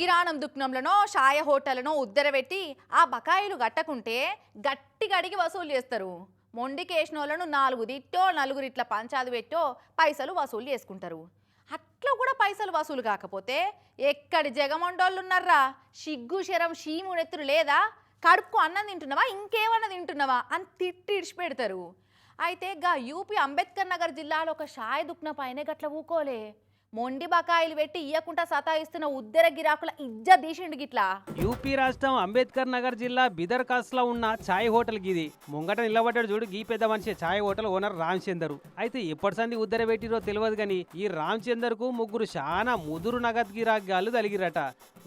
కిరాణం దుకాణంలోనో షాయ హోటల్లోనో ఉద్దరబెట్టి ఆ బకాయిలు కట్టకుంటే గట్టిగాడిగి వసూలు చేస్తారు. మొండికి వేసిన వాళ్ళను నాలుగు తిట్టో నలుగురు ఇట్లా పంచాది పెట్టో పైసలు వసూలు చేసుకుంటారు. అట్లా కూడా పైసలు వసూలు కాకపోతే ఎక్కడి జగమండోళ్ళు ఉన్నారా సిగ్గు శరం షీము నెత్తురు లేదా? కడుపుకు అన్నం తింటున్నావా? ఇంకేమన్నా తింటున్నావా? అని తిట్టి ఇడిచిపెడతారు. అయితే గా యూపీ అంబేద్కర్ నగర్ జిల్లాలో ఒక షాయ దుక్న పైన గట్ల ఊకోలే. మొండి బకాయిలు పెట్టి ఇయ్యకుండా సతాయిస్తున్న ఉద్దర గిరాకుల ఇజ్జ తీసిండు గిట్లా. యూపీ రాష్ట్రం అంబేద్కర్ నగర్ జిల్లా బిదర్ కాస్లో ఉన్న ఛాయ్ హోటల్ గిది. ముంగట నిలబడ్డాడు చూడు గీ పెద్ద మనిషి ఛాయ్ హోటల్ ఓనర్ రామచందర్. అయితే ఎప్పటి సంది ఉద్దర పెట్టిరో తెలియదు కానీ ఈ రామచందర్కు ముగ్గురు చాలా ముదురు నగద్ గిరాగాళ్ళు తలిగిరట.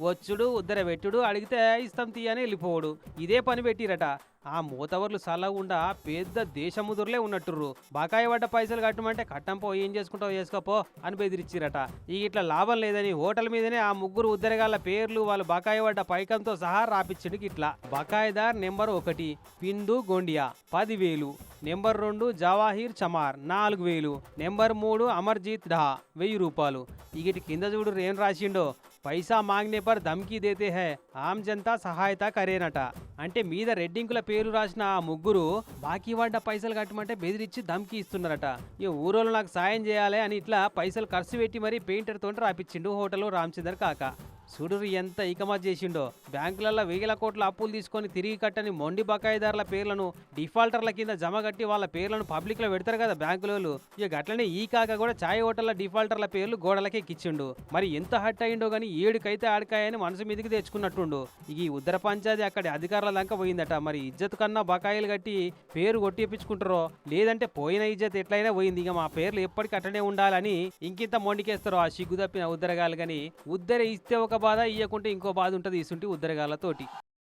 వచ్చుడు ఉద్దర పెట్టుడు అడిగితే ఇస్తాం తీయని వెళ్ళిపోవడు. ఇదే పని పెట్టిరట. ఆ మూతవర్లు సలగుండా పెద్ద దేశముదురులే ఉన్నట్టుర్రు. బకాయి పడ్డ పైసలు కట్టమంటే కట్టంపో ఏం చేసుకుంటావు చేసుకోపో అని బెదిరిచ్చిరట. ఈ ఇట్లా లాభం లేదని హోటల్ మీదనే ఆ ముగ్గురు ఉద్దరగాళ్ళ పేర్లు వాళ్ళు బకాయి పడ్డ పైకంతో సహా రాపిచ్చిండు ఇట్లా బకాయిదార్ నెంబర్ ఒకటి పిందు గొండియా పదివేలు. నెంబర్ రెండు జవాహీర్ చమార్ నాలుగు వేలు. నెంబర్ మూడు అమర్జీత్ ఢా వెయ్యి రూపాయలు. ఇగిటి కింద చూడు ఏం రాసిండో పైసా మాంగ్నే పర్ ధమ్కీ దేతే హై ఆమ్ జనతా సహాయత కరేనట. అంటే మీద రెడ్డింకుల పేరు రాసిన ఆ ముగ్గురు బాకీ పడ్డ పైసలు కట్టమంటే బెదిరించి ధమ్కీ ఇస్తున్నారట. ఈ ఊరోళ్ళు నాకు సాయం చేయాలి అని ఇట్లా పైసలు ఖర్చు పెట్టి మరీ పెయింటర్ తోటి రాపిచ్చిండు హోటల్ రామచందర్ కాక. చూడురు ఎంత ఇకమా చేసిండో. బ్యాంకులలో వేల కోట్ల అప్పులు తీసుకొని తిరిగి కట్టని మొండి బకాయిదారుల పేర్లను డిఫాల్టర్ల కింద జమ కట్టి వాళ్ళ పేర్లను పబ్లిక్లో పెడతారు కదా బ్యాంకులోళ్ళు. ఇక గట్లనే ఈ కాక కూడా ఛాయ్ హోటళ్ళ డిఫాల్టర్ల పేర్లు గోడలకే కిచ్చిండు. మరి ఎంత హట్ అయిండో కానీ ఏడుకైతే ఆడకాయని మనసు మీదకి తెచ్చుకున్నట్టుండు. ఇక ఈ ఉత్తర పంచాయతీ అక్కడి అధికారుల దాకా పోయిందట. మరి ఇజ్జత్ కన్నా బకాయిలు కట్టి పేరు కొట్టిపించుకుంటారో లేదంటే పోయిన ఇజ్జత్ ఎట్లయినా పోయింది. ఇక మా పేర్లు ఎప్పటికీ అట్టనే ఉండాలని ఇంకింత మొండికేస్తారో ఆ సిగ్గు తప్పిన ఉద్దరగాలు కానీ ఉద్దర ఇస్తే ఒక బాధ ఇయ్యకుంటే ఇంకో బాధ ఉంటుంది ఇసుంటి ఉద్దరగాలతోటి